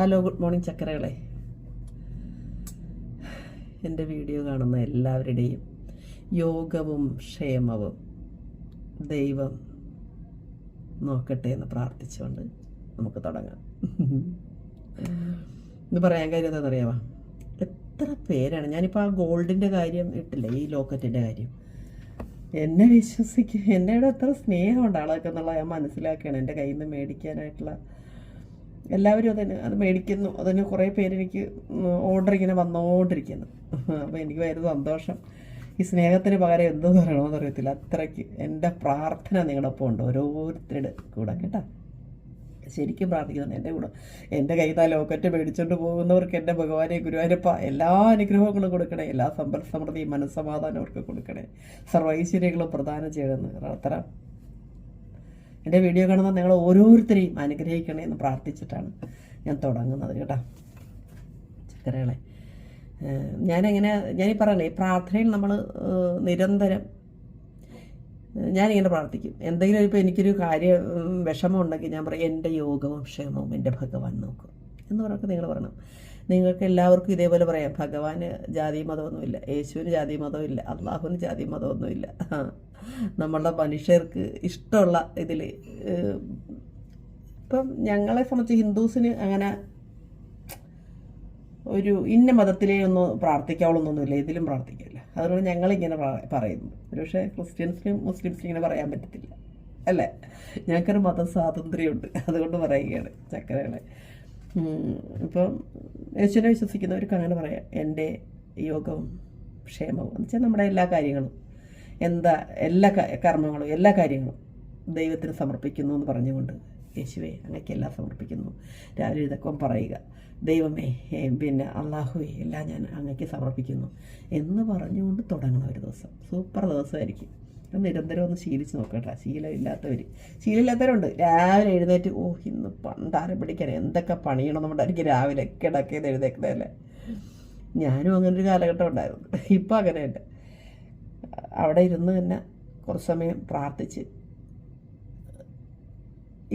Hello good morning ചക്കരകളെ. എന്റെ video കാണുന്ന എല്ലാവരുടെയും യോഗവും ക്ഷേമവും ദൈവം നോക്കട്ടെ എന്ന് പ്രാർത്ഥിച്ചുകൊണ്ട് നമുക്ക് തുടങ്ങാം. ഇത് പറയാൻ കാര്യം എന്താണെന്നറിയാമോ എത്ര പേരാണ്? ഞാനിപ്പോൾ ആ ഗോൾഡിന്റെ കാര്യം ഇട്ടില്ല ഈ ലോക്കറ്റിന്റെ കാര്യം? എന്നെ വിശ്വസിക്കും എന്നോട് എത്ര സ്നേഹമുണ്ട് ആളൊക്കെ എന്നുള്ള ഞാൻ മനസ്സിലാക്കുകയാണ്. എന്റെ കയ്യിൽ നിന്ന് മേടിക്കാനായിട്ടുള്ള എല്ലാവരും അതിന് അത് മേടിക്കുന്നു. അതിന് കുറേ പേര് എനിക്ക് ഓർഡർ ഇങ്ങനെ വന്നുകൊണ്ടിരിക്കുന്നു അപ്പോൾ എനിക്ക് ഭയങ്കര സന്തോഷം. ഈ സ്നേഹത്തിന് പകരം എന്ത് പറയണമെന്ന് അറിയത്തില്ല. അത്രയ്ക്ക് എന്റെ പ്രാർത്ഥന നിങ്ങളുടെ ഒപ്പം ഉണ്ട്. ഓരോരുത്തരുടെ കൂടെ കേട്ടോ. ശരിക്കും പ്രാർത്ഥിക്കുന്നുണ്ട് എന്റെ കൂടെ എന്റെ ആ ലോക്കറ്റ് മേടിച്ചുകൊണ്ട് പോകുന്നവർക്ക് എന്റെ ഭഗവാനെ ഗുരുവായൂരപ്പ എല്ലാ അനുഗ്രഹങ്ങളും കൊടുക്കണേ. എല്ലാ സമ്പൽ സമൃദ്ധി മനസ്സമാധാനം അവർക്ക് കൊടുക്കണേ. സർവൈശ്വര്യങ്ങളും പ്രദാനം ചെയ്യണമെന്ന് പ്രാർത്ഥന. എന്റെ വീഡിയോ കാണുന്ന നിങ്ങൾ ഓരോരുത്തരെയും അനുഗ്രഹിക്കണേ എന്ന് പ്രാർത്ഥിച്ചിട്ടാണ് ഞാൻ തുടങ്ങുന്നത് കേട്ടോ. ചക്കരകളെ ഞാനെങ്ങനെ ഞാനീ പറയണേ ഈ പ്രാർത്ഥനയിൽ നമ്മൾ നിരന്തരം ഞാനിങ്ങനെ പ്രാർത്ഥിക്കും. എന്തെങ്കിലും ഇപ്പോൾ എനിക്കൊരു കാര്യം വിഷമം ഉണ്ടെങ്കിൽ ഞാൻ പറയും എന്റെ യോഗവും ക്ഷേമവും എന്റെ ഭഗവാൻ നോക്കും എന്ന് പറഞ്ഞൊക്കെ നിങ്ങൾ പറയണം. നിങ്ങൾക്ക് എല്ലാവർക്കും ഇതേപോലെ പറയാം. ഭഗവാന് ജാതി മതമൊന്നുമില്ല. യേശുവിന് ജാതി മതമില്ല. അള്ളാഹുവിന് ജാതി മതമൊന്നുമില്ല. നമ്മളുടെ മനുഷ്യർക്ക് ഇഷ്ടമുള്ള ഇതിൽ ഇപ്പം ഞങ്ങളെ സംബന്ധിച്ച് ഹിന്ദുസിന് അങ്ങനെ ഒരു ഇന്ന മതത്തിലേ ഒന്ന് പ്രാർത്ഥിക്കാവുള്ളൊന്നുമില്ല ഇതിലും പ്രാർത്ഥിക്കില്ല. അതുകൊണ്ട് ഞങ്ങളിങ്ങനെ പറ- പറയുന്നു. ഒരുപക്ഷെ ക്രിസ്ത്യൻസിനും മുസ്ലിംസിനും ഇങ്ങനെ പറയാൻ പറ്റത്തില്ല. അല്ലേ? ഞങ്ങൾക്കൊരു മത സ്വാതന്ത്ര്യമുണ്ട് അതുകൊണ്ട് പറയുകയാണ് ചക്കരകളെ. ഇപ്പം യേശുവിനെ വിശ്വസിക്കുന്നവർക്ക് അങ്ങനെ പറയാം. എന്റെ യോഗവും ക്ഷേമവും എന്ന് വെച്ചാൽ നമ്മുടെ എല്ലാ കാര്യങ്ങളും എന്താ എല്ലാ കർമ്മങ്ങളും എല്ലാ കാര്യങ്ങളും ദൈവത്തിന് സമർപ്പിക്കുന്നു എന്ന് പറഞ്ഞുകൊണ്ട് യേശുവെ അങ്ങക്കെല്ലാം സമർപ്പിക്കുന്നു. രാവിലെ ഇതൊക്കെ പറയുക ദൈവമേ പിന്നെ അള്ളാഹുവെ എല്ലാം ഞാൻ അങ്ങക്ക് സമർപ്പിക്കുന്നു എന്ന് പറഞ്ഞുകൊണ്ട് തുടങ്ങണം ഒരു ദിവസം. സൂപ്പർ ദിവസമായിരിക്കും. അത് നിരന്തരം ഒന്ന് ശീലിച്ച് നോക്കട്ടെ. ശീലമില്ലാത്തവർ ശീലമില്ലാത്തവരുണ്ട്. രാവിലെ എഴുന്നേറ്റ് ഓ ഇന്ന് പണ്ടാരം പിടിക്കാൻ എന്തൊക്കെ പണിയണം എനിക്ക് രാവിലെ കിടക്കേത് എഴുന്നേക്കുന്നതല്ലേ? ഞാനും അങ്ങനെ ഒരു കാലഘട്ടം ഉണ്ടായിരുന്നു. ഇപ്പം അങ്ങനെയല്ല. അവിടെ ഇരുന്ന് തന്നെ കുറച്ച് സമയം പ്രാർത്ഥിച്ച്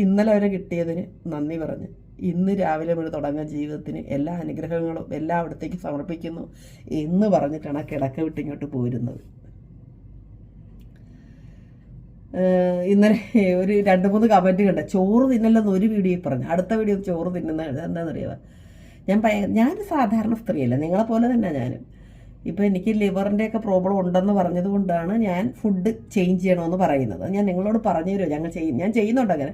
ഇന്നലെ വരെ കിട്ടിയതിന് നന്ദി പറഞ്ഞ് ഇന്ന് രാവിലെ മുതൽ തുടങ്ങുന്ന ജീവിതത്തിന് എല്ലാ അനുഗ്രഹങ്ങളും എല്ലാം അവിടത്തേക്ക് സമർപ്പിക്കുന്നു എന്ന് പറഞ്ഞിട്ടാണ് കിടക്ക വിട്ട് ഇങ്ങോട്ട് പോരുന്നത്. ഇന്നലെ ഒരു രണ്ട് മൂന്ന് കമന്റ് കണ്ട. ചോറ് തിന്നല്ലെന്ന് ഒരു വീഡിയോ പറഞ്ഞു. അടുത്ത വീഡിയോ ചോറ് തിന്നുന്ന എന്താണെന്നറിയാമോ ഞാൻ ഞാൻ സാധാരണ സ്ത്രീയല്ല. നിങ്ങളെ പോലെ തന്നെ ഞാനും. ഇപ്പോൾ എനിക്ക് ലിവറിന്റെയൊക്കെ പ്രോബ്ലം ഉണ്ടെന്ന് പറഞ്ഞത് കൊണ്ടാണ് ഞാൻ ഫുഡ് ചേഞ്ച് ചെയ്യണമെന്ന് പറയുന്നത്. ഞാൻ നിങ്ങളോട് പറഞ്ഞു തരുമോ ഞങ്ങൾ ചെയ്യും. ഞാൻ ചെയ്യുന്നുണ്ട് അങ്ങനെ.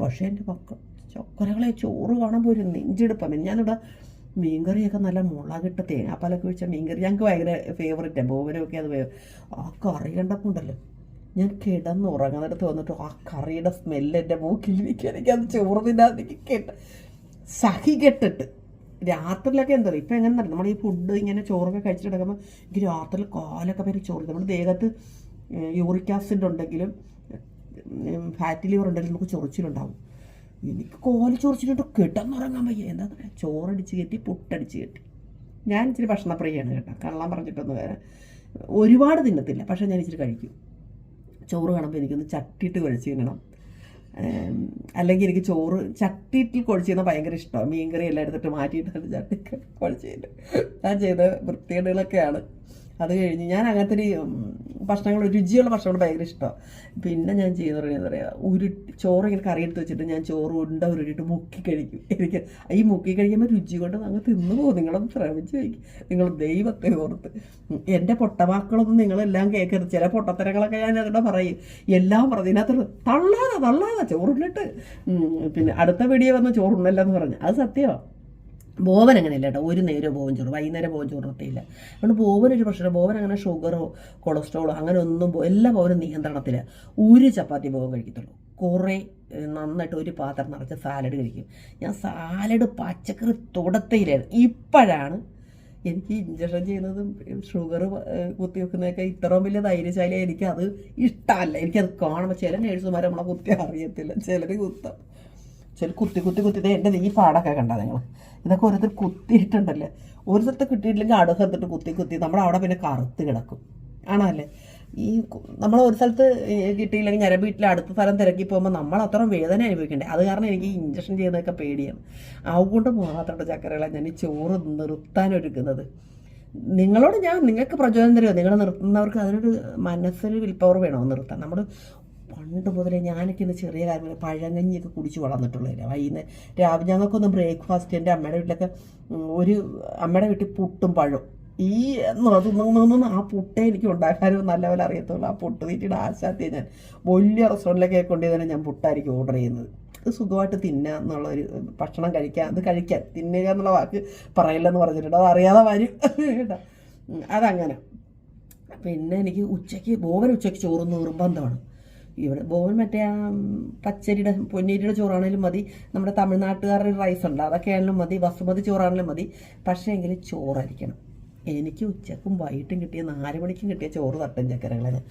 പക്ഷേ എന്റെ മക്കൾ ചൊക്കരകളെ ചോറ് കാണുമ്പോൾ ഒരു നെഞ്ചെടുപ്പം. ഞാനിവിടെ മീൻകറിയൊക്കെ നല്ല മുളകിട്ട് തേങ്ങാപ്പാലൊക്കെ വെച്ച മീൻകറി. ഞങ്ങൾക്ക് ഭയങ്കര ഫേവറേറ്റാണ് ബോവനൊക്കെ അത് ആ കറി കണ്ടപ്പോൾ ഉണ്ടല്ലോ. ഞാൻ കിടന്ന് ഉറങ്ങുന്നിടത്ത് വന്നിട്ട് ആ കറിയുടെ സ്മെല്ല് എന്റെ മൂക്കിൽ നിൽക്കുക എനിക്കത് ചോറ് തിന്നാൻ കേട്ട് സഹി കെട്ടിട്ട്. രാത്രിയിലൊക്കെ എന്താ ഇപ്പം എങ്ങനെ നടക്കും നമ്മൾ ഈ ഫുഡ് ഇങ്ങനെ ചോറൊക്കെ കഴിച്ചിട്ട് കിടക്കുമ്പോൾ എനിക്ക് രാത്രിയിൽ കാലൊക്കെ പേര് ചോറ് നമ്മുടെ ദേഹത്ത് യൂറിക് ആസിഡ് ഉണ്ടെങ്കിലും ഫാറ്റ് ലിവർ ഉണ്ടെങ്കിലും നമുക്ക് ചൊറിച്ചിലുണ്ടാവും. എനിക്ക് കോൽ ചൊറിച്ചിട്ടുണ്ട് കിടന്നുറങ്ങാൻ വയ്യ. എന്താ പറയുക ചോറടിച്ച് കയറ്റി പുട്ടടിച്ച് കെട്ടി. ഞാൻ ഇച്ചിരി ഭക്ഷണപ്രിയാണ് കേട്ടോ. കള്ളം പറഞ്ഞിട്ടൊന്നും വേറെ ഒരുപാട് തിന്നത്തില്ല. പക്ഷേ ഞാൻ ഇച്ചിരി കഴിക്കും. ചോറ് കാണുമ്പോൾ എനിക്കൊന്ന് ചട്ടിയിട്ട് കുഴച്ച് തിന്നണം. അല്ലെങ്കിൽ എനിക്ക് ചോറ് ചട്ടിയിൽ കുഴച്ച് തന്നാൽ ഭയങ്കര ഇഷ്ടമാണ്. മീൻകറി എല്ലാം എടുത്തിട്ട് മാറ്റിയിട്ടാണ് ചട്ടി കുഴച്ച് തന്നെ ഞാൻ ചെയ്ത വൃത്തികേടുകളൊക്കെയാണ്. അത് കഴിഞ്ഞ് ഞാൻ അങ്ങനത്തെ ഒരു ഭക്ഷണങ്ങൾ രുചിയുള്ള ഭക്ഷണങ്ങൾ ഭയങ്കര ഇഷ്ടമാണ് പിന്നെ ഞാൻ ചെയ്യുന്നത് എന്താ പറയുക ഉരുട്ടി ചോറ് ഇങ്ങനെ കറി എടുത്ത് വെച്ചിട്ട് ഞാൻ ചോറ് ഉണ്ട ഉരുട്ടിട്ട് മുക്കി കഴിക്കും. എനിക്ക് ഈ മുക്കി കഴിക്കുമ്പോൾ രുചി കൊണ്ട് അങ്ങ് തിന്നു പോകും. നിങ്ങളൊന്ന് ശ്രമിച്ച് കഴിക്കും. നിങ്ങൾ ദൈവത്തെ ഓർത്ത്. എന്റെ പൊട്ടമാക്കളൊന്നും നിങ്ങളെല്ലാം കേൾക്കരുത് ചില പൊട്ടത്തരങ്ങളൊക്കെ ഞാൻ അതിവിടെ പറയും. എല്ലാം പറഞ്ഞു ഇതിനകത്ത് തള്ളാതെ തള്ളാതെ ചോറുണ്ടിട്ട്. പിന്നെ അടുത്ത വീഡിയോ വന്ന് ചോറുണ്ടല്ലോ എന്ന് പറഞ്ഞു. അത് സത്യമാണ് ബോവൻ അങ്ങനെയല്ല കേട്ടോ. ഒരു നേരം ബോവൻ ചോറ് വൈകുന്നേരം ബോവൻ ചോറ് കിട്ടിയില്ല അതുകൊണ്ട് ബോവൻ ഒരു പ്രശ്നം ബോവൻ അങ്ങനെ ഷുഗറോ കൊളസ്ട്രോളോ അങ്ങനെ ഒന്നും എല്ലാ ബോവനും നിയന്ത്രണത്തിൽ ഒരു ചപ്പാത്തി ബോവൻ കഴിക്കത്തുള്ളൂ. കുറേ നന്നായിട്ട് ഒരു പാത്രം നിറച്ച് സാലഡ് കഴിക്കും. ഞാൻ സാലഡ് പച്ചക്കറി തുടത്തയിലായിരുന്നു. ഇപ്പോഴാണ് എനിക്ക് ഇഞ്ചക്ഷൻ ചെയ്യുന്നതും ഷുഗർ കുത്തി വെക്കുന്നതൊക്കെ ഇത്രയും വലിയ ധൈര്യശാലി എനിക്കത് ഇഷ്ടമല്ല. എനിക്കത് കാണുമ്പോൾ ചില നേഴ്സുമാർ നമ്മളെ കുത്തി അറിയത്തില്ല. ചിലർ കുത്താം. ചില കുത്തി കുത്തി കുത്തി എന്റെ ഈ പാടൊക്കെ കണ്ടാ നിങ്ങൾ. ഇതൊക്കെ ഓരോരുത്തർ കുത്തിയിട്ടുണ്ടല്ലേ? ഒരു സ്ഥലത്ത് കിട്ടിയിട്ടില്ലെങ്കിൽ അടുത്ത സ്ഥലത്തിട്ട് കുത്തി കുത്തി നമ്മൾ അവിടെ പിന്നെ കറുത്ത് കിടക്കും. ആണല്ലേ? ഈ നമ്മൾ ഒരു സ്ഥലത്ത് കിട്ടിയില്ലെങ്കിൽ ഞാൻ വീട്ടിൽ അടുത്ത സ്ഥലം തിരക്കി പോകുമ്പോൾ നമ്മൾ അത്രയും വേദന അനുഭവിക്കണ്ടേ? അത് കാരണം എനിക്ക് ഇഞ്ചക്ഷൻ ചെയ്യുന്നതൊക്കെ പേടിയാണ്. അതുകൊണ്ട് മാത്രമുണ്ട് ചക്കരകളെ ഞാൻ ഈ ചോറ് നിർത്താനൊരുക്കുന്നത് നിങ്ങളോട് ഞാൻ നിങ്ങൾക്ക് പ്രചോദനം തരുമോ? നിങ്ങൾ നിർത്തുന്നവർക്ക് അതിനൊരു മനസ്സിൽ വിൽപ്പവർ പവർ വേണോ? നിർത്താൻ. നമ്മൾ പണ്ട് മുതലേ ഞാനൊക്കെ ഇന്ന് ചെറിയ കാര്യങ്ങൾ പഴങ്കഞ്ഞിയൊക്കെ കുടിച്ച് വളർന്നിട്ടുള്ളതില്ല വൈകുന്നേരം രാവിലെ ഞങ്ങൾക്കൊന്ന് ബ്രേക്ക്ഫാസ്റ്റ് എന്റെ അമ്മയുടെ വീട്ടിലൊക്കെ ഒരു അമ്മയുടെ വീട്ടിൽ പുട്ടും പഴവും. ഈ നിറത്തുനിന്ന് ആ പുട്ടേ എനിക്ക് ഉണ്ടാക്കാനും നല്ലപോലെ അറിയത്തുള്ളൂ. ആ പുട്ട് തീറ്റിയുടെ ആശാത്തിയെ ഞാൻ വലിയ റെസ്റ്റോറന്റിലൊക്കെ കൊണ്ടുപോയി ഞാൻ പുട്ടായിരിക്കും ഓർഡർ ചെയ്യുന്നത്. അത് സുഖമായിട്ട് തിന്നുക എന്നുള്ളൊരു ഭക്ഷണം കഴിക്കുക അത് കഴിക്കാൻ. തിന്നുക എന്നുള്ള വാക്ക് പറയില്ലെന്ന് പറഞ്ഞിട്ടുണ്ട്. അത് അറിയാതെ വരും. കേട്ടോ. അതങ്ങനെ. പിന്നെ എനിക്ക് ഉച്ചയ്ക്ക് ബോവൻ ഉച്ചയ്ക്ക് ചോറ് നിർബന്ധമാണ്. ഇവിടെ ബോവൻ മറ്റേ ആ പച്ചരിയുടെ പൊന്നേരിയുടെ ചോറാണെങ്കിലും മതി. നമ്മുടെ തമിഴ്നാട്ടുകാരുടെ റൈസ് ഉണ്ട്. അതൊക്കെയാണെങ്കിലും മതി. ബസുമതി ചോറാണെങ്കിലും മതി. പക്ഷേ എങ്കിൽ ചോറായിരിക്കണം. എനിക്ക് ഉച്ചക്കും വൈകിട്ടും കിട്ടിയ നാല് മണിക്കും കിട്ടിയ ചോറ് തട്ടും ചക്കരകളെ.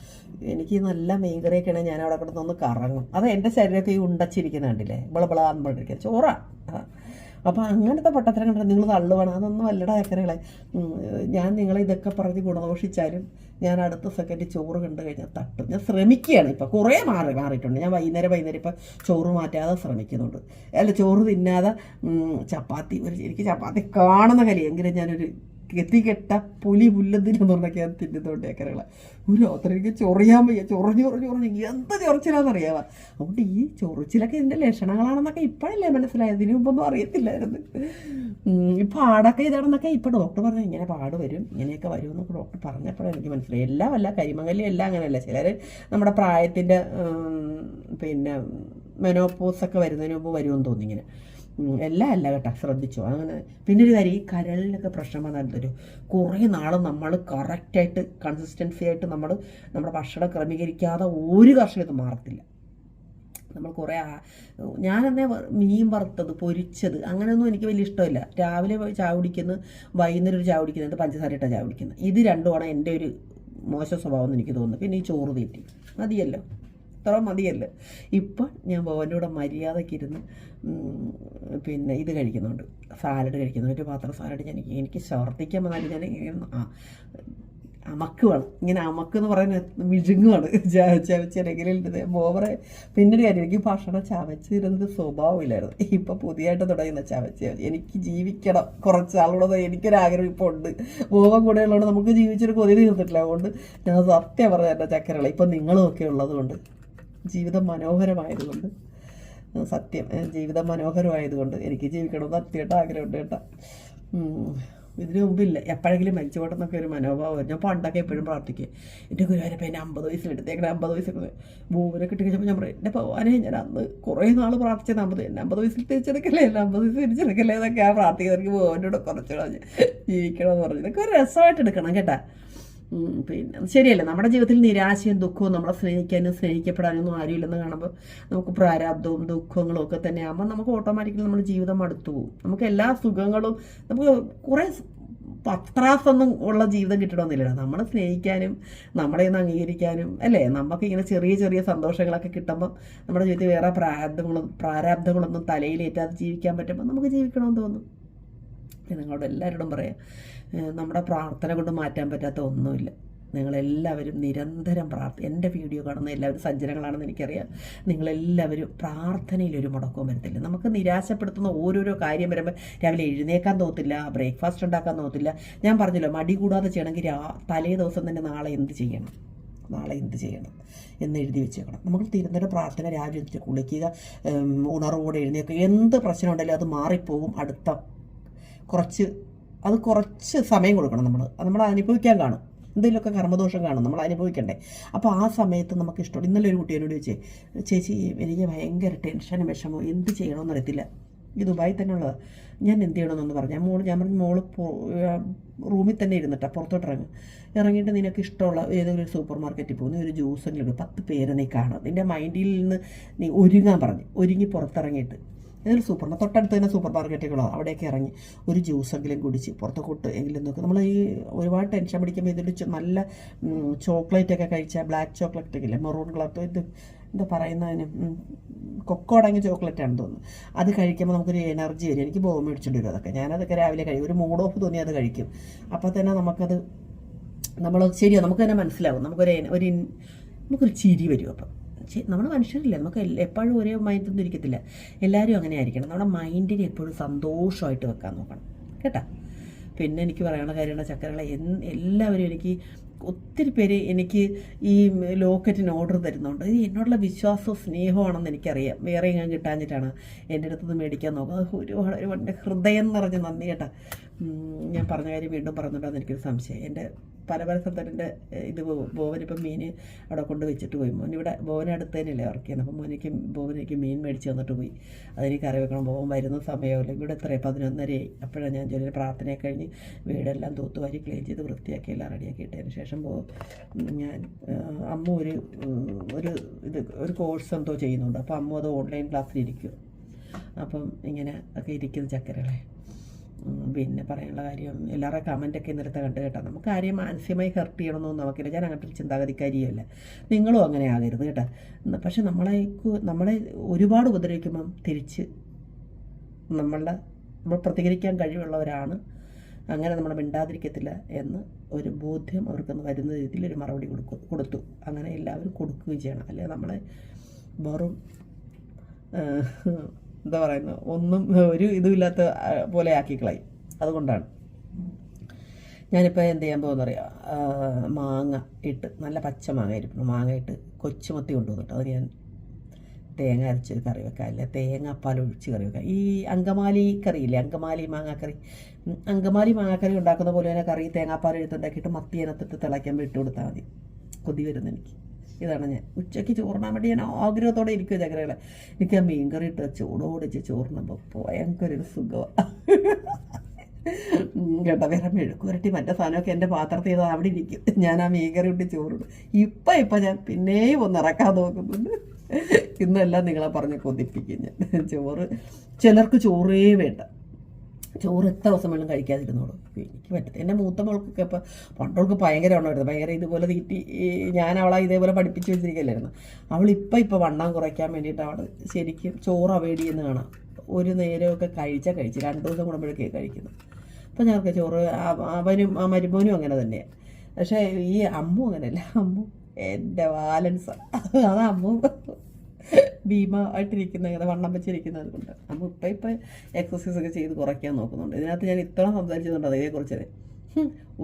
എനിക്ക് നല്ല മീൻകറിയൊക്കെയാണെങ്കിൽ ഞാൻ അവിടെ കിടന്നൊന്ന് കറങ്ങും. അത് എന്റെ ശരീരത്തിൽ ഉണ്ടച്ചിരിക്കുന്ന കണ്ടില്ലേ? ബളബളാന്ന് പറഞ്ഞിരിക്കുക ചോറാ. ആ. അപ്പോൾ അങ്ങനത്തെ പൊട്ടത്തരം കണ്ടിട്ട് നിങ്ങൾ തള്ളുവാണ്. അതൊന്നും അല്ലട ചക്കരകളെ ഞാൻ നിങ്ങളെ ഇതൊക്കെ പറഞ്ഞ് ഗുണദോഷിച്ചാലും ഞാൻ അടുത്ത സെക്കൻഡ് ചോറ് കണ്ടു കഴിഞ്ഞാൽ തട്ടും. ഞാൻ ശ്രമിക്കുകയാണ് ഇപ്പോൾ കുറേ മാറി മാറിയിട്ടുണ്ട്. ഞാൻ വൈകുന്നേരം വൈകുന്നേരം ഇപ്പോൾ ചോറ് മാറ്റാതെ ശ്രമിക്കുന്നുണ്ട്. അല്ല ചോറ് തിന്നാതെ ചപ്പാത്തി ഒരു എനിക്ക് ചപ്പാത്തി കാണുന്ന കലി. എങ്കിലും ഞാനൊരു ഗതികെട്ട പുലി പുല്ലതിനെന്നുള്ളൊക്കെ ഞാൻ തിന്നുന്നുണ്ട് ഏക്കരകളെ ഒരു എനിക്ക് ചൊറിയാൻ വയ്യ. ചൊറഞ്ഞ് ചൊറഞ്ഞ് ചൊറഞ്ഞ് എന്ത് ചൊറിച്ചിലാണെന്നറിയാവാ അതുകൊണ്ട് ഈ ചൊറിച്ചിലൊക്കെ ഇതിന്റെ ലക്ഷണങ്ങളാണെന്നൊക്കെ ഇപ്പോഴല്ലേ മനസ്സിലായത്? ഇതിനു മുമ്പൊന്നും അറിയത്തില്ലായിരുന്നു. ഈ പാടൊക്കെ ഇതാണെന്നൊക്കെ ഇപ്പോൾ ഡോക്ടർ പറഞ്ഞു. ഇങ്ങനെ പാട് വരും ഇങ്ങനെയൊക്കെ വരും എന്നൊക്കെ ഡോക്ടർ പറഞ്ഞപ്പോഴാണ് എനിക്ക് മനസ്സിലായി എല്ലാം അല്ല കരിമങ്ങലി എല്ലാം അങ്ങനെയല്ല. ചിലർ നമ്മുടെ പ്രായത്തിന്റെ പിന്നെ മെനോപ്പോസൊക്കെ വരുന്നതിന് മുമ്പ് വരുമെന്ന് തോന്നി ഇങ്ങനെ. എല്ലാം അല്ല കേട്ടോ ശ്രദ്ധിച്ചോ. അങ്ങനെ പിന്നെ ഒരു കാര്യം ഈ കരളിലൊക്കെ പ്രശ്നം വന്നാൽ തരും കുറേ നാൾ നമ്മൾ കറക്റ്റായിട്ട് കൺസിസ്റ്റൻസി ആയിട്ട് നമ്മൾ നമ്മുടെ ഭക്ഷണം ക്രമീകരിക്കാതെ ഒരു കർഷകത്തും മാറത്തില്ല. നമ്മൾ കുറേ ഞാനെന്നെ മീൻ വറുത്തത് പൊരിച്ചത് അങ്ങനെയൊന്നും എനിക്ക് വലിയ ഇഷ്ടമില്ല. രാവിലെ പോയി ചായ കുടിക്കുന്നു വൈകുന്നേരം ഒരു ചായ കുടിക്കുന്നത് പഞ്ചസാര ഇട്ടാണ് ചായ കുടിക്കുന്നത് ഇത് രണ്ടുമാണ് എന്റെ ഒരു മോശം സ്വഭാവം എന്ന് എനിക്ക് തോന്നുന്നു. പിന്നെ ഈ ചോറ് തീറ്റി മതിയല്ലോ. ഇത്ര മതിയല്ലേ? ഇപ്പം ഞാൻ ഭവന്റെ കൂടെ മര്യാദയ്ക്ക് ഇരുന്ന് പിന്നെ ഇത് കഴിക്കുന്നുണ്ട്. സാലഡ് കഴിക്കുന്നു ഒരു പാത്രം സാലഡ് ഞാൻ എനിക്ക് ഛർദ്ദിക്കാൻ വന്നാലും ഞാൻ ആ അമക്കുവാണ്. ഇങ്ങനെ അമക്ക് എന്ന് പറയുന്നത് മിഴുങ്ങുവാണ്. ചവച്ചെങ്കിലും ഓവറെ പിന്നെ ഒരു കാര്യം എനിക്ക് ഭക്ഷണം ചവച്ചിരുന്നത് സ്വഭാവമില്ലായിരുന്നു. ഇപ്പം പുതിയതായിട്ട് തുടങ്ങുന്ന ചവച്ച് എനിക്ക് ജീവിക്കണം. കുറച്ച് ആളുള്ളത് എനിക്കൊരാഗ്രഹം ഇപ്പോൾ ഉണ്ട്. മോവൻ കൂടെ ഉള്ളതുകൊണ്ട് നമുക്ക് ജീവിച്ചൊരു കൊതി തീർന്നിട്ടില്ല. അതുകൊണ്ട് ഞാൻ സത്യം പറഞ്ഞ എന്റെ ചക്കരകള ഇപ്പം നിങ്ങളും ഒക്കെ ഉള്ളതുകൊണ്ട് ജീവിതം മനോഹരമായതുകൊണ്ട്. സത്യം. ജീവിതം മനോഹരമായതുകൊണ്ട് എനിക്ക് ജീവിക്കണമെന്ന് അത്യമായിട്ട് ആഗ്രഹമുണ്ട് കേട്ടോ. ഇതിനു മുമ്പില്ല. എപ്പോഴെങ്കിലും മരിച്ചു പോട്ടെന്നൊക്കെ ഒരു മനോഭാവം ഞാൻ പണ്ടൊക്കെ എപ്പോഴും പ്രാർത്ഥിക്കുക എന്റെ ഗുരുവായൂരപ്പം എന്നെ അമ്പത് വയസ്സിലെടുത്തേക്കണേ അമ്പത് വയസ്സിൽ ഭൂമിനെ കിട്ടി കഴിഞ്ഞപ്പോൾ ഞാൻ പറയും എന്റെ ഭഗവാനെ ഞാൻ അന്ന് കുറേ നാൾ പ്രാർത്ഥിച്ചത് അമ്പത് എന്നെ അമ്പത് വയസ്സിൽ തിരിച്ചെടുക്കല്ലേ എന്നെ അമ്പത് വയസ്സിൽ തിരിച്ചെടുക്കല്ലേ എന്നൊക്കെ ആ പ്രാർത്ഥിക്കുന്നവർക്ക് ഭഗവാനോട് കുറച്ചുകൂടെ ജീവിക്കണമെന്ന് പറഞ്ഞു. ഇതൊക്കെ ഒരു രസമായിട്ട് എടുക്കണം കേട്ടാ. പിന്നെ ശരിയല്ല? നമ്മുടെ ജീവിതത്തിൽ നിരാശയും ദുഃഖവും നമ്മളെ സ്നേഹിക്കാനും സ്നേഹിക്കപ്പെടാനും ഒന്നും ആരുമില്ലെന്ന് കാണുമ്പോൾ നമുക്ക് പ്രാരാബ്ദവും ദുഃഖങ്ങളും ഒക്കെ തന്നെ ആകുമ്പോൾ നമുക്ക് ഓട്ടോമാറ്റിക്കലി നമ്മുടെ ജീവിതം അടുത്തു പോകും. നമുക്ക് എല്ലാ സുഖങ്ങളും നമുക്ക് കുറേ പത്രാസൊന്നും ഉള്ള ജീവിതം കിട്ടണമെന്നില്ല നമ്മളെ സ്നേഹിക്കാനും നമ്മളെ ഒന്ന് അംഗീകരിക്കാനും അല്ലേ? നമുക്ക് ഇങ്ങനെ ചെറിയ ചെറിയ സന്തോഷങ്ങളൊക്കെ കിട്ടുമ്പോൾ നമ്മുടെ ജീവിതത്തിൽ വേറെ പ്രാരാബ്ദങ്ങളും പ്രാരാബ്ദങ്ങളൊന്നും തലയിലേറ്റാതെ ജീവിക്കാൻ പറ്റുമ്പോൾ നമുക്ക് ജീവിക്കണമെന്ന് തോന്നും. ഞാൻ നിങ്ങളോട് എല്ലാവരോടും പറയാം. നമ്മുടെ പ്രാർത്ഥന കൊണ്ട് മാറ്റാൻ പറ്റാത്ത ഒന്നുമില്ല. നിങ്ങളെല്ലാവരും നിരന്തരം പ്രാർത്ഥന എന്റെ വീഡിയോ കാണുന്ന എല്ലാവരും സജ്ജനങ്ങളാണെന്ന് എനിക്കറിയാം. നിങ്ങളെല്ലാവരും പ്രാർത്ഥനയിലൊരു മുടക്കവും വരത്തില്ല. നമുക്ക് നിരാശപ്പെടുത്തുന്ന ഓരോരോ കാര്യം വരുമ്പോൾ രാവിലെ എഴുന്നേക്കാൻ തോത്തില്ല ബ്രേക്ക്ഫാസ്റ്റ് ഉണ്ടാക്കാൻ തോത്തില്ല. ഞാൻ പറഞ്ഞല്ലോ മടി കൂടാതെ ചെയ്യണമെങ്കിൽ തലേ ദിവസം തന്നെ നാളെ എന്ത് ചെയ്യണം? നാളെ എന്ത് ചെയ്യണം എന്ന് എഴുതി വെച്ചേക്കണം. നമ്മൾ തിരുന്നൊരു പ്രാർത്ഥന രാവിലെ കുളിക്കുക ഉണർവോടെ എഴുന്നേക്കുക എന്ത് പ്രശ്നം ഉണ്ടെങ്കിലും അത് മാറിപ്പോകും അടുത്ത കുറച്ച് അത് കുറച്ച് സമയം കൊടുക്കണം നമ്മൾ അത് നമ്മൾ അനുഭവിക്കാൻ കാണും. എന്തെങ്കിലുമൊക്കെ കർമ്മദോഷം കാണും. നമ്മൾ അനുഭവിക്കണ്ടേ. അപ്പോൾ ആ സമയത്ത് നമുക്ക് ഇഷ്ടം. ഇന്നലെ ഒരു കുട്ടി എന്നോട് ചോദിച്ചേ ചേച്ചി എനിക്ക് ഭയങ്കര ടെൻഷനും വിഷമോ എന്ത് ചെയ്യണമെന്ന് അറിയത്തില്ല. ഈ ദുബായി തന്നെ ഉള്ളത്. ഞാൻ എന്ത് ചെയ്യണമെന്നൊന്ന് പറഞ്ഞു മോൾ ഞാൻ പറഞ്ഞു മോൾ റൂമിൽ തന്നെ ഇരുന്നിട്ടാണ് പുറത്തോട്ട് ഇറങ്ങും. ഇറങ്ങിയിട്ട് നിനക്ക് ഇഷ്ടമുള്ള ഏതെങ്കിലും ഒരു സൂപ്പർ മാർക്കറ്റിൽ പോകുന്ന ഒരു ജ്യൂസെങ്കിലും പത്ത് പേരെ നീ കാണും. നിന്റെ മൈൻഡിൽ നിന്ന് നീ ഒരുങ്ങാൻ പറഞ്ഞു. ഒരുങ്ങി പുറത്തിറങ്ങിയിട്ട്. ഏതൊരു സൂപ്പർ തൊട്ടടുത്ത് തന്നെ സൂപ്പർ മാർക്കറ്റുകളോ അവിടെയൊക്കെ ഇറങ്ങി ഒരു ജ്യൂസെങ്കിലും കുടിച്ച് പുറത്ത് കൊട്ട് എങ്കിലും നോക്കുക നമ്മൾ ഈ ഒരുപാട് ടെൻഷൻ പിടിക്കുമ്പോൾ ഇതിൽ നല്ല ചോക്ലേറ്റ് ഒക്കെ കഴിച്ചാൽ ബ്ലാക്ക് ചോക്ലേറ്റ് ഒക്കെ ഇല്ലേ? മെറൂൺ കളർ ഇത് എന്താ പറയുന്നതിന് കൊക്കോ അടങ്ങിയ ചോക്ലേറ്റ് ആണെന്ന് തോന്നുന്നു. അത് കഴിക്കുമ്പോൾ നമുക്കൊരു എനർജി വരും. എനിക്ക് ബോം മേടിച്ചിട്ട് വരും അതൊക്കെ. ഞാനതൊക്കെ രാവിലെ കഴിക്കും. ഒരു മൂഡ് ഓഫ് തോന്നി അത് കഴിക്കും. അപ്പോൾ തന്നെ നമുക്കത് നമ്മൾ ശരിയാണ് നമുക്ക് തന്നെ മനസ്സിലാവും. നമുക്കൊരു ഒരു നമുക്കൊരു ചിരി വരും അപ്പം. നമ്മൾ മനുഷ്യരില്ല. നമുക്ക് എപ്പോഴും ഒരേ മൈൻഡൊന്നും ഇരിക്കത്തില്ല. എല്ലാവരും അങ്ങനെ ആയിരിക്കണം. നമ്മുടെ മൈൻഡിനെ എപ്പോഴും സന്തോഷമായിട്ട് വെക്കാൻ നോക്കണം. കേട്ടോ? പിന്നെ എനിക്ക് പറയാനുള്ള കാര്യമാണ് ചക്കരകളെ എല്ലാവരും എനിക്ക് ഒത്തിരി പേര് എനിക്ക് ഈ ലോക്കറ്റിന് ഓർഡർ തരുന്നുണ്ട്. ഇത് എന്നോടുള്ള വിശ്വാസവും സ്നേഹമാണെന്ന് എനിക്കറിയാം. വേറെ ഞാൻ കിട്ടാഞ്ഞിട്ടാണ് എന്റെ അടുത്ത് നിന്ന് മേടിക്കാൻ നോക്കുക അത് ഒരുപാട് ഹൃദയം നിറഞ്ഞ് നന്ദി കേട്ടോ. ഞാൻ പറഞ്ഞ കാര്യം വീണ്ടും പറഞ്ഞിട്ടുണ്ടെന്ന് എനിക്കൊരു സംശയം. എന്റെ പല പല സ്ഥലത്തിന്റെ ഇത് ബോവനിപ്പം മീൻ അവിടെ കൊണ്ട് വെച്ചിട്ട് പോയി. മോൻ ഇവിടെ ബോവനെ അടുത്ത് തന്നെയല്ലേ വർക്ക് അപ്പം മോനിക്ക് ബോവനേക്ക് മീൻ മേടിച്ച് തന്നിട്ട് പോയി. അതെനിക്ക് കറി വെക്കണം. ബോവൻ വരുന്ന സമയമല്ല ഇവിടെ എത്രയാണ് പതിനൊന്നരയായി. അപ്പോഴാണ് ഞാൻ ജോലിയിൽ പ്രാർത്ഥനയെ കഴിഞ്ഞ് വീടെല്ലാം തൂത്തുവാരി ക്ലീൻ ചെയ്ത് വൃത്തിയാക്കി എല്ലാം റെഡിയാക്കി ഇട്ടതിന് ശേഷം പോകും ഞാൻ അമ്മ ഒരു ഒരു ഇത് ഒരു കോഴ്സ് എന്തോ ചെയ്യുന്നുണ്ട്. അപ്പോൾ അമ്മ അത് ഓൺലൈൻ ക്ലാസ്സിൽ ഇരിക്കും അപ്പം ഇങ്ങനെ ഒക്കെ ഇരിക്കുന്ന ചക്കരകളെ. പിന്നെ പറയാനുള്ള കാര്യം എല്ലാവരുടെ കമന്റൊക്കെ ഇന്നലത്തെ കണ്ടു കേട്ടോ. നമുക്ക് ആരെയും മാനസികമായി ഹെർട്ട് ചെയ്യണമെന്നൊന്നും നമുക്കില്ല. ഞാൻ അങ്ങനത്തെ ഒരു ചിന്താഗതിക്കാരിയല്ല നിങ്ങളും അങ്ങനെ ആകരുത് കേട്ടോ. പക്ഷെ നമ്മളെ നമ്മളെ ഒരുപാട് ഉപദ്രവിക്കുമ്പം തിരിച്ച് നമ്മളുടെ നമ്മൾ പ്രതികരിക്കാൻ കഴിവുള്ളവരാണ്. അങ്ങനെ നമ്മൾ മിണ്ടാതിരിക്കത്തില്ല എന്ന് ഒരു ബോധ്യം അവർക്കൊന്ന് വരുന്ന രീതിയിൽ ഒരു മറുപടി കൊടുക്കും കൊടുത്തു. അങ്ങനെ എല്ലാവരും കൊടുക്കുകയും ചെയ്യണം. അല്ലെ നമ്മളെ വെറും എന്താ പറയുന്നത്? ഒന്നും ഒരു ഇതുമില്ലാത്ത പോലെ ആക്കിക്കളായി. കളയും അതുകൊണ്ടാണ്. ഞാനിപ്പോൾ എന്ത് ചെയ്യാൻ പോകുന്നറിയാം? മാങ്ങ ഇട്ട് നല്ല പച്ച മാങ്ങ ഇരിക്കണം മാങ്ങ ഇട്ട് കൊച്ചുമത്തി കൊണ്ടുവന്നിട്ട് അത് ഞാൻ തേങ്ങ അരച്ചൊരു കറി വെക്കാം. അല്ലെ തേങ്ങാപ്പാൽ ഒഴിച്ച് കറി വെക്കാം. ഈ അങ്കമാലി കറിയില്ലേ? അങ്കമാലി മാങ്ങാക്കറി. അങ്കമാലി മാങ്ങാക്കറി ഉണ്ടാക്കുന്ന പോലെ തന്നെ കറി തേങ്ങാപ്പാൽ എടുത്തുണ്ടാക്കിയിട്ട് മത്തി അതിനകത്തിട്ട് തിളയ്ക്കാൻ ഇട്ട് കൊടുത്താൽ മതി. കൊതി വരുന്നു എനിക്ക് ഇതാണ് ഞാൻ. ഉച്ചയ്ക്ക് ചോറിനാൻ വേണ്ടി ഞാൻ ആഗ്രഹത്തോടെ ഇരിക്കുക ചക്കരകളെ. എനിക്ക് ആ മീൻകറി ഇട്ട് ചൂടോടിച്ച് ചോറിനുമ്പോൾ ഭയങ്കര ഒരു സുഖമാണ് കേട്ടോ വേറെ മെഴുക്കുരട്ടി മറ്റേ സാധനമൊക്കെ എന്റെ പാത്രത്തിൽ ചെയ്താൽ അവിടെ ഇരിക്കും. ഞാൻ ആ മീൻകറി ഇട്ട് ചോറിടും. ഇപ്പം ഇപ്പം ഞാൻ പിന്നെയും ഒന്ന് ഇറക്കാൻ നോക്കുന്നുണ്ട്. ഇന്നെല്ലാം നിങ്ങളെ പറഞ്ഞ് കൊതിപ്പിക്കും ഞാൻ. ചോറ് ചിലർക്ക് ചോറേ വേണ്ട. ചോറ് എത്ര ദിവസം വേണം കഴിക്കാതിരുന്നോളൂ. എനിക്ക് പറ്റത്തില്ല. എന്റെ മൂത്ത മോൾക്കൊക്കെ ഇപ്പോൾ പണ്ടോൾക്ക് ഭയങ്കര വണ്ണമായിരുന്നു ഭയങ്കര ഇതുപോലെ തീറ്റി ഞാൻ അവളെ ഇതേപോലെ പഠിപ്പിച്ച് വെച്ചിരിക്കുകയല്ലായിരുന്നു അവൾ ഇപ്പം ഇപ്പോൾ വണ്ണം കുറയ്ക്കാൻ വേണ്ടിയിട്ട് അവൾ ശരിക്കും ചോറ് അവോയ്ഡ് ചെയ്യുന്ന കാണാം. ഒരു നേരമൊക്കെ കഴിച്ചാൽ കഴിച്ച് രണ്ട് ദിവസം കൂടുമ്പോഴൊക്കെ കഴിക്കുന്നു അപ്പം ഞങ്ങൾക്ക് ചോറ് അവനും ആ മരുമോനും അങ്ങനെ തന്നെയാണ് പക്ഷേ ഈ അമ്മു അങ്ങനെയല്ല. അമ്മു എന്റെ ബാലൻസ്. അത് അമ്മു. ഭീമ ആയിട്ടിരിക്കുന്ന ഇങ്ങനെ വണ്ണം വെച്ചിരിക്കുന്നത് കൊണ്ട് നമ്മൾ ഇപ്പം ഇപ്പം എക്സസൈസ് ഒക്കെ ചെയ്ത് കുറയ്ക്കാൻ നോക്കുന്നുണ്ട്. ഇതിനകത്ത് ഞാൻ ഇത്ര സംസാരിച്ചിട്ടുണ്ട് അതേക്കുറിച്ച്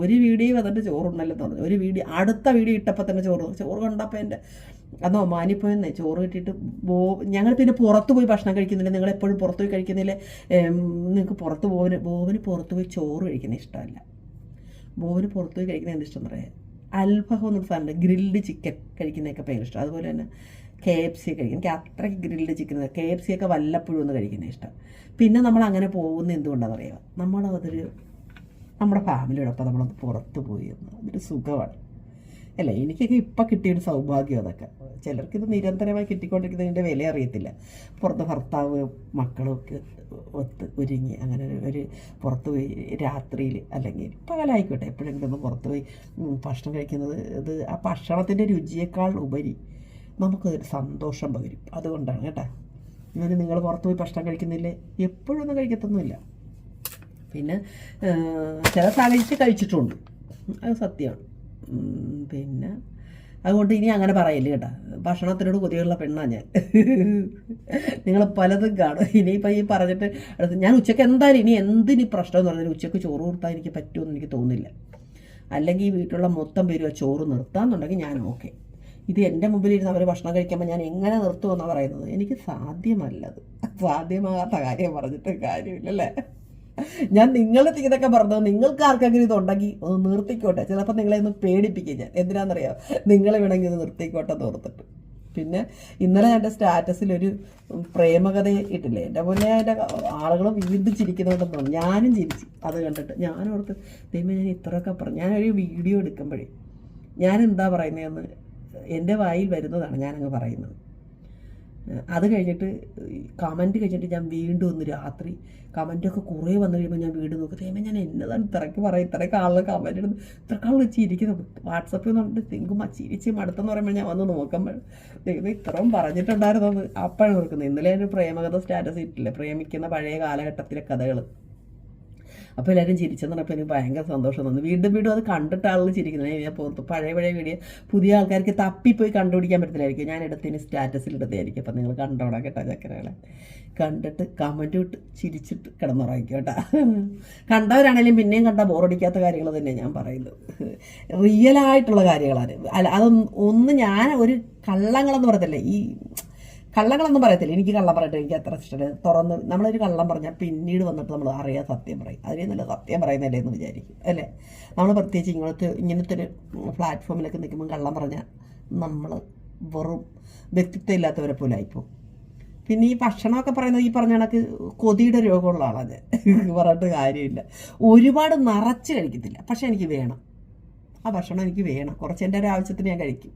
ഒരു വീഡിയോ വന്നിട്ട് ചോറുണ്ടല്ലെന്ന് പറഞ്ഞു. ഒരു വീഡിയോ അടുത്ത വീഡിയോ ഇട്ടപ്പോൾ തന്നെ ചോറ് ചോറ് കണ്ടപ്പോൾ എന്റെ അന്നോ മാനിപ്പോയെന്നേ ചോറ് കിട്ടിയിട്ട് ബോ ഞങ്ങൾ പിന്നെ പുറത്ത് പോയി ഭക്ഷണം കഴിക്കുന്നില്ല. നിങ്ങൾ എപ്പോഴും പുറത്ത് പോയി കഴിക്കുന്നില്ല? നിങ്ങൾക്ക് പുറത്ത് പോവിന് ബോവിന് പുറത്ത് പോയി ചോറ് കഴിക്കുന്ന ഇഷ്ടമല്ല. ബോവന് പുറത്ത് പോയി കഴിക്കുന്നത് എന്ത് ഇഷ്ടം പറയാം അൽഫഹം എന്നൊരു സാധനമുണ്ട് ഗ്രിൽഡ് ചിക്കൻ കഴിക്കുന്നതൊക്കെ ഭയങ്കര ഇഷ്ടം. അതുപോലെ തന്നെ കെ എഫ് സി കഴിക്കും. എനിക്ക് അത്രയ്ക്ക് grilled chicken K F C ഒക്കെ വല്ലപ്പോഴും ഒന്ന് കഴിക്കുന്നത് ഇഷ്ടം. പിന്നെ നമ്മൾ അങ്ങനെ പോകുന്ന എന്തുകൊണ്ടാണെന്ന് അറിയാം നമ്മളതൊരു നമ്മുടെ ഫാമിലിയോടൊപ്പം നമ്മളൊന്ന് പുറത്ത് പോയി അതൊരു സുഖമാണ്. അല്ല? എനിക്കൊക്കെ ഇപ്പം കിട്ടിയൊരു സൗഭാഗ്യം അതൊക്കെ. ചിലർക്കിത് നിരന്തരമായി കിട്ടിക്കൊണ്ടിരിക്കുന്നതിന്റെ വില അറിയത്തില്ല. പുറത്ത് ഭർത്താവ് മക്കളൊക്കെ ഒത്ത് ഒരുങ്ങി അങ്ങനെ ഒരു പുറത്ത് പോയി രാത്രിയിൽ അല്ലെങ്കിൽ പകലായിക്കോട്ടെ. എപ്പോഴെങ്കിലും ഒന്ന് പുറത്ത് പോയി ഭക്ഷണം കഴിക്കുന്നത് ഇത് ആ ഭക്ഷണത്തിന്റെ രുചിയേക്കാൾ ഉപരി നമുക്കതൊരു സന്തോഷം പകരും. അതുകൊണ്ടാണ് കേട്ടോ. ഇങ്ങനെ നിങ്ങൾ പുറത്ത് പോയി ഭക്ഷണം കഴിക്കുന്നില്ലേ? എപ്പോഴൊന്നും കഴിക്കത്തൊന്നുമില്ല. പിന്നെ ചില സാഹചര്യത്തിൽ കഴിച്ചിട്ടുണ്ട്. അത് സത്യമാണ്. പിന്നെ അതുകൊണ്ട് ഇനി അങ്ങനെ പറയല്ലേ കേട്ടോ. ഭക്ഷണത്തിനോട് കൊതിയുള്ള പെണ്ണാണ് ഞാൻ. നിങ്ങൾ പലതും കാണും. ഇനിയിപ്പോൾ ഈ പറഞ്ഞിട്ട് അടുത്ത് ഞാൻ ഉച്ചയ്ക്ക് എന്തായാലും ഇനി എന്തിനി പ്രശ്നം എന്ന് പറഞ്ഞാൽ ഉച്ചയ്ക്ക് ചോറ് കൊടുത്താൽ എനിക്ക് പറ്റുമെന്ന് എനിക്ക് തോന്നുന്നില്ല. അല്ലെങ്കിൽ ഈ വീട്ടിലുള്ള മൊത്തം പേരും ചോറ് നിർത്താമെന്നുണ്ടെങ്കിൽ ഞാൻ ഓക്കെ. ഇത് എന്റെ മുമ്പിൽ ഇരുന്ന് അവർ ഭക്ഷണം കഴിക്കുമ്പോൾ ഞാൻ എങ്ങനെ നിർത്തുമെന്നാണ് പറയുന്നത്? എനിക്ക് സാധ്യമല്ലത്. സാധ്യമാകാത്ത കാര്യം പറഞ്ഞിട്ട് കാര്യമില്ലല്ലേ? ഞാൻ നിങ്ങളുടെ ഇതൊക്കെ പറഞ്ഞത് നിങ്ങൾക്ക് ആർക്കെങ്കിലും ഇതുണ്ടെങ്കിൽ ഒന്ന് നിർത്തിക്കോട്ടെ. ചിലപ്പോൾ നിങ്ങളെ ഒന്ന് പേടിപ്പിക്കും ഞാൻ. എന്തിനാണെന്നറിയാം നിങ്ങൾ വേണമെങ്കിൽ ഇത് നിർത്തിക്കോട്ടെ തോർത്തിട്ട് പിന്നെ ഇന്നലെ എന്റെ സ്റ്റാറ്റസിൽ ഒരു പ്രേമകഥ ഇട്ടില്ലേ? എന്റെ മുന്നേ എന്റെ ആളുകൾ വീണ്ടും ചിരിക്കുന്നുണ്ടെന്ന് തോന്നുന്നു. ഞാനും ചിരിച്ചു. അത് കണ്ടിട്ട് ഞാൻ ദൈവം ഞാൻ ഇത്രയൊക്കെ പറഞ്ഞു ഞാനൊരു വീഡിയോ എടുക്കുമ്പോഴേ ഞാൻ എന്താ പറയുന്നതെന്ന് എന്റെ വായിൽ വരുന്നതാണ് ഞാനങ്ങ് പറയുന്നത്. അത് കഴിഞ്ഞിട്ട് കമന്റ് കഴിഞ്ഞിട്ട് ഞാൻ വീണ്ടും ഒന്ന് രാത്രി കമന്റൊക്കെ കുറേ വന്നു കഴിയുമ്പോൾ ഞാൻ വീണ്ടും നോക്കി. തേമേ ഞാൻ എന്നതാണ് ഇത്രയ്ക്ക് പറയും ഇത്രയൊക്കെ ആളുകൾ കമന്റ് ഇടുന്നു ഇത്രക്കാളും ആളുകൾ ചിരിക്കുന്നത്. വാട്സപ്പിൽ പറഞ്ഞിട്ട് തിങ്കും ചിരിച്ച് മടുത്തെന്ന് പറയുമ്പോൾ ഞാൻ വന്ന് നോക്കുമ്പോൾ ദൈവം ഇത്രയും പറഞ്ഞിട്ടുണ്ടായിരുന്നു അപ്പോഴാണ് നോക്കുന്നത് ഇന്നലെ ഒരു പ്രേമകഥ സ്റ്റാറ്റസ് ഇട്ടില്ലേ പ്രേമിക്കുന്ന പഴയ കാലഘട്ടത്തിലെ കഥകൾ അപ്പോൾ എല്ലാവരും ചിരിച്ചെന്ന് പറഞ്ഞപ്പോൾ എനിക്ക് ഭയങ്കര സന്തോഷം തോന്നുന്നു വീണ്ടും വീണ്ടും അത് കണ്ടിട്ട് ആളുകൾ ചിരിക്കുന്നത് ഞാൻ പുറത്ത് പഴയ പഴയ വീഡിയോ പുതിയ ആൾക്കാർക്ക് തപ്പിപ്പോയി കണ്ടുപിടിക്കാൻ പറ്റത്തില്ലായിരിക്കും. ഞാൻ എടുത്തതിന് സ്റ്റാറ്റസിൽ എടുത്തതായിരിക്കും അപ്പം നിങ്ങൾ കണ്ടോടാ കേട്ടോ ചക്കരകളെ. കണ്ടിട്ട് കമന്റ് വിട്ട് ചിരിച്ചിട്ട് കിടന്നുറങ്ങിക്കും കേട്ടോ. കണ്ടവരാണെങ്കിലും പിന്നെയും കണ്ട ബോറടിക്കാത്ത കാര്യങ്ങൾ തന്നെ ഞാൻ പറയുന്നത്. റിയലായിട്ടുള്ള കാര്യങ്ങളാണ്. അല്ല അതൊന്നും ഒന്ന് ഞാൻ ഒരു കള്ളങ്ങളെന്ന് പറയത്തില്ല. ഈ കള്ളങ്ങളൊന്നും പറയത്തില്ല. എനിക്ക് കള്ളം പറയട്ടെ എനിക്ക് അത്ര ഇഷ്ടമല്ല തുറന്ന് നമ്മളൊരു കള്ളം പറഞ്ഞാൽ പിന്നീട് വന്നിട്ട് നമ്മൾ അറിയാൻ സത്യം പറയും. അതിനെ നല്ല സത്യം പറയുന്നില്ലേ എന്ന് വിചാരിക്കും അല്ലേ? നമ്മൾ പ്രത്യേകിച്ച് ഇങ്ങനത്തെ ഇങ്ങനത്തെ ഒരു പ്ലാറ്റ്ഫോമിലൊക്കെ നിൽക്കുമ്പോൾ കള്ളം പറഞ്ഞാൽ നമ്മൾ വെറും വ്യക്തിത്വം ഇല്ലാത്തവരെ പോലെ ആയിപ്പോവും. പിന്നെ ഈ ഭക്ഷണമൊക്കെ പറയുന്നത് ഈ പറഞ്ഞ കണക്ക് കൊതിയുടെ രോഗമുള്ള ആളാണ് പറഞ്ഞിട്ട് കാര്യമില്ല. ഒരുപാട് നിറച്ച് കഴിക്കത്തില്ല. പക്ഷെ എനിക്ക് വേണം. ആ ഭക്ഷണം എനിക്ക് വേണം. കുറച്ച് എന്റെ ഒരു ആവശ്യത്തിന് ഞാൻ കഴിക്കും.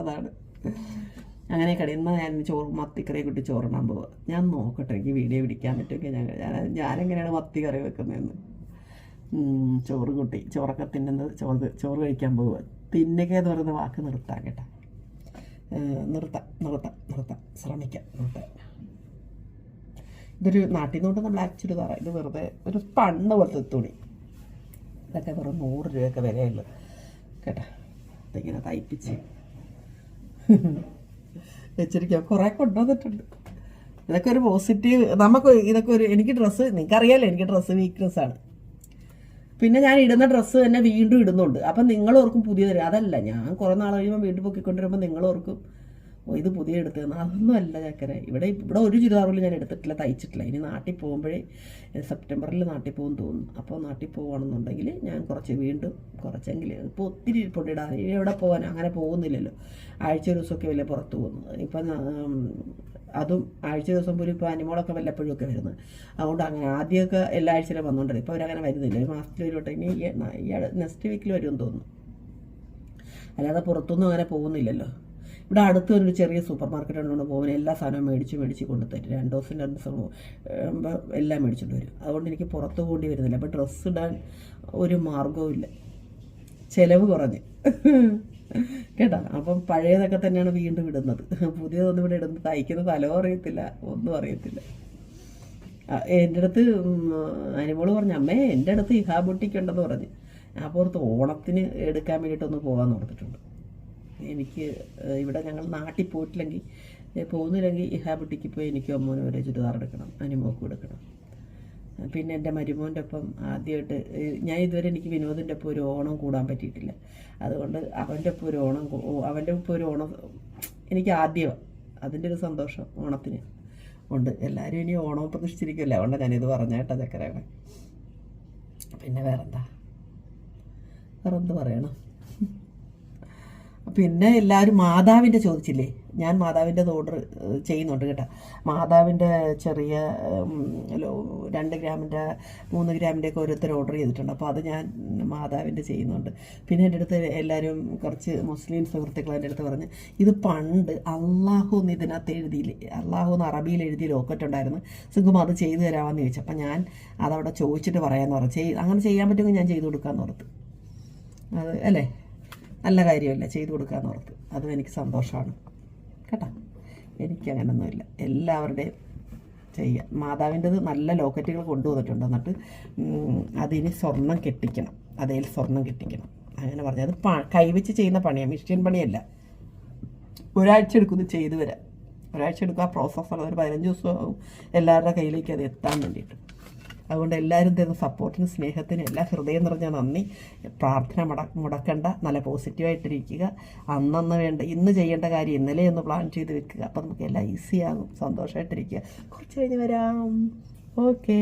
അതാണ്. അങ്ങനെ കടയുന്ന ഞാൻ ചോറ് മത്തിക്കറി ഇട്ട് ചോറിടാൻ പോവുക ഞാൻ നോക്കട്ടെ എനിക്ക് വീഡിയോ പിടിക്കാൻ പറ്റുമെങ്കിൽ ഞാൻ ഞാൻ ഞാനെങ്ങനെയാണ് മത്തിക്കറി കറി വെക്കുന്നതെന്ന് ചോറ് കൂട്ടി ചോറൊക്കെ തിന്നുന്നത് ചോറ് ചോറ് കഴിക്കാൻ പോവുക തിന്നുക എന്ന് പറയുന്ന വാക്ക് നിർത്താം കേട്ടോ. നിർത്താം നിർത്താം നിർത്താം. ശ്രമിക്കാം നിർത്താം. ഇതൊരു നാട്ടിൽ നിന്ന് നമ്മൾ ചുരിദാറ. ഇത് വെറുതെ ഒരു പണ്ണ് പോലത്തെ തുണി. ഇതൊക്കെ വെറും നൂറ് രൂപയൊക്കെ വിലയുള്ളൂ കേട്ടോ ഇതിങ്ങനെ തയ്പ്പിച്ച്. വെച്ചിരിക്കുക കുറേ കൊണ്ടുവന്നിട്ടുണ്ട്. ഇതൊക്കെ ഒരു പോസിറ്റീവ് നമുക്ക് ഇതൊക്കെ ഒരു എനിക്ക് ഡ്രസ്സ് നിങ്ങൾക്കറിയാലോ എനിക്ക് ഡ്രസ്സ് വീക്ക്നെസ് ആണ്. പിന്നെ ഞാൻ ഇടുന്ന ഡ്രസ്സ് തന്നെ വീണ്ടും ഇടുന്നുണ്ട്. അപ്പം നിങ്ങളോർക്കും പുതിയ തരും അതല്ല ഞാൻ കുറേ നാൾ കഴിയുമ്പോൾ വീണ്ടും പൊക്കിക്കൊണ്ടിരുമ്പോൾ ഓ ഇത് പുതിയ എടുത്തതെന്ന്. അതൊന്നും അല്ല ചക്കര. ഇവിടെ ഇവിടെ ഒരു ചുരിദാർ പോലും ഞാൻ എടുത്തിട്ടില്ല തയ്ച്ചിട്ടില്ല. ഇനി നാട്ടിൽ പോകുമ്പോഴേ സെപ്റ്റംബറിൽ നാട്ടിൽ പോകും തോന്നുന്നു. അപ്പോൾ നാട്ടിൽ പോകുകയാണെന്നുണ്ടെങ്കിൽ ഞാൻ കുറച്ച് വീണ്ടും കുറച്ചെങ്കിലും ഇപ്പോൾ ഒത്തിരി ഇരിപ്പുണ്ട് ഇനി എവിടെ പോകാൻ അങ്ങനെ പോകുന്നില്ലല്ലോ. ആഴ്ച ദിവസമൊക്കെ വല്ല പുറത്ത് പോകുന്നത്. ഇപ്പം അതും ആഴ്ച ദിവസം പോലും ഇപ്പോൾ അനിമോളൊക്കെ വല്ലപ്പോഴും ഒക്കെ വരുന്നത്. അതുകൊണ്ട് അങ്ങനെ ആദ്യമൊക്കെ എല്ലാ ആഴ്ചയിലും വന്നുകൊണ്ടിരുന്നത് ഇപ്പോൾ അവരങ്ങനെ വരുന്നില്ല. ഒരു മാസത്തിൽ ഒരു വട്ടം നെക്സ്റ്റ് വീക്കിൽ വരുമെന്ന് തോന്നുന്നു. അല്ലാതെ പുറത്തൊന്നും അങ്ങനെ പോകുന്നില്ലല്ലോ. ഇവിടെ അടുത്ത് ഒരു ചെറിയ സൂപ്പർ മാർക്കറ്റ് ഉള്ളതുകൊണ്ട് പോകുമ്പോൾ എല്ലാ സാധനവും മേടിച്ച് മേടിച്ച് കൊണ്ട് തരും രണ്ട് ദിവസം രണ്ട് ദിവസം എല്ലാം മേടിച്ചുകൊണ്ട് വരും. അതുകൊണ്ട് എനിക്ക് പുറത്ത് പോകേണ്ടി വരുന്നില്ല. അപ്പോൾ ഡ്രസ്സ് ഇടാൻ ഒരു മാർഗവും ഇല്ല. ചിലവ് കുറഞ്ഞ്. കേട്ടോ? അപ്പം പഴയതൊക്കെ തന്നെയാണ് വീണ്ടും ഇടുന്നത്. പുതിയതൊന്നും ഇവിടെ ഇടുന്നത്. തയ്ക്കുന്ന സ്ഥലവും അറിയത്തില്ല. ഒന്നും അറിയത്തില്ല. എന്റെ അടുത്ത് അനുമോൾ പറഞ്ഞു അമ്മേ എന്റെ അടുത്ത് ഇഹാ ബുട്ടിക്ക് ഉണ്ടെന്ന് പറഞ്ഞ്. ഞാൻ പുറത്ത് ഓണത്തിന് എടുക്കാൻ വേണ്ടിയിട്ടൊന്ന് പോകാൻ ഓർത്തിട്ടുണ്ട്. എനിക്ക് ഇവിടെ ഞങ്ങൾ നാട്ടിൽ പോയിട്ടില്ലെങ്കിൽ പോകുന്നില്ലെങ്കിൽ ഇഹാബുട്ടിക്ക് പോയി എനിക്ക് അമ്മൂന് ഒരു ചുരിദാർ എടുക്കണം അനിമോക്കും എടുക്കണം പിന്നെ എന്റെ മരുമോന്റെ ഒപ്പം ആദ്യമായിട്ട് ഞാൻ ഇതുവരെ എനിക്ക് വിനോദിന്റെ ഒപ്പം ഒരു ഓണം കൂടാൻ പറ്റിയിട്ടില്ല. അതുകൊണ്ട് അവന്റെ ഒപ്പം ഒരു ഓണം അവന്റെ ഒപ്പം ഒരു ഓണം എനിക്ക് ആദ്യമാണ് അതിന്റെ ഒരു സന്തോഷം ഓണത്തിന് ഉണ്ട്. എല്ലാവരും ഇനി ഓണം പ്രതീക്ഷിച്ചിരിക്കുമല്ലോ അതുകൊണ്ട് ഞാനിത് പറഞ്ഞേട്ടാ ചക്കരയാണ് പിന്നെ വേറെന്താ? വേറെന്ത് പറയണം? പിന്നെ എല്ലാവരും മാതാവിന്റെ ചോദിച്ചില്ലേ? ഞാൻ മാതാവിന്റെ ഓർഡർ ചെയ്യുന്നുണ്ട് കേട്ടോ. മാതാവിന്റെ ചെറിയ രണ്ട് ഗ്രാമിന്റെ മൂന്ന് ഗ്രാമിന്റെ ഒക്കെ ഓരോരുത്തർ ഓർഡർ ചെയ്തിട്ടുണ്ട്. അപ്പോൾ അത് ഞാൻ മാതാവിന്റെ ചെയ്യുന്നുണ്ട്. പിന്നെ എന്റെ അടുത്ത് എല്ലാവരും കുറച്ച് മുസ്ലിം സുഹൃത്തുക്കൾ എന്റെ അടുത്ത് പറഞ്ഞ് ഇത് പണ്ട് അള്ളാഹു എന്ന് ഇതിനകത്ത് എഴുതിയില്ലേ? അള്ളാഹു എന്ന് അറബിയിൽ എഴുതിയ ലോക്കറ്റ് ഉണ്ടായിരുന്നു. സിംഗും അത് ചെയ്തു തരാമെന്ന് ചോദിച്ചു. അപ്പം ഞാൻ അതവിടെ ചോദിച്ചിട്ട് പറയാമെന്ന് പറഞ്ഞു. അങ്ങനെ ചെയ്യാൻ പറ്റുമെങ്കിൽ ഞാൻ ചെയ്തു കൊടുക്കാമെന്ന് ഓർത്ത്. അത് അല്ലേ? നല്ല കാര്യമല്ല ചെയ്തു കൊടുക്കാന്ന് ഓർത്ത്. അതും എനിക്ക് സന്തോഷമാണ്. കേട്ടോ? എനിക്കങ്ങനൊന്നുമില്ല. എല്ലാവരുടെയും ചെയ്യാം. മാതാവിന്റെത് നല്ല ലോക്കറ്റുകൾ കൊണ്ടുവന്നിട്ടുണ്ട്. എന്നിട്ട് അതിന് സ്വർണം കെട്ടിക്കണം. അതേൽ സ്വർണം കെട്ടിക്കണം. അങ്ങനെ പറഞ്ഞു. അത് കൈവച്ച് ചെയ്യുന്ന പണിയാണ് മിഷ്യൻ പണിയല്ല. ഒരാഴ്ച എടുക്കുന്നു ചെയ്തു വരാം ഒരാഴ്ച എടുക്കുക ആ പ്രോസസ്സാണ് ഒരു പതിനഞ്ച് ദിവസമാകും എല്ലാവരുടെ കയ്യിലേക്ക് അത് എത്താൻ വേണ്ടിയിട്ട്. അതുകൊണ്ട് എല്ലാവരും തരുന്ന സപ്പോർട്ടിന് സ്നേഹത്തിന് എല്ലാ ഹൃദയം നിറഞ്ഞ നന്ദി. പ്രാർത്ഥന മുട മുടക്കണ്ട. നല്ല പോസിറ്റീവായിട്ടിരിക്കുക അന്നന്ന് വേണ്ട ഇന്ന് ചെയ്യേണ്ട കാര്യം ഇന്നലെ ഒന്ന് പ്ലാൻ ചെയ്ത് വെക്കുക. അപ്പം നമുക്ക് എല്ലാം ഈസിയാകും സന്തോഷമായിട്ടിരിക്കുക കുറച്ച് കഴിഞ്ഞ് വരാം. ഓക്കേ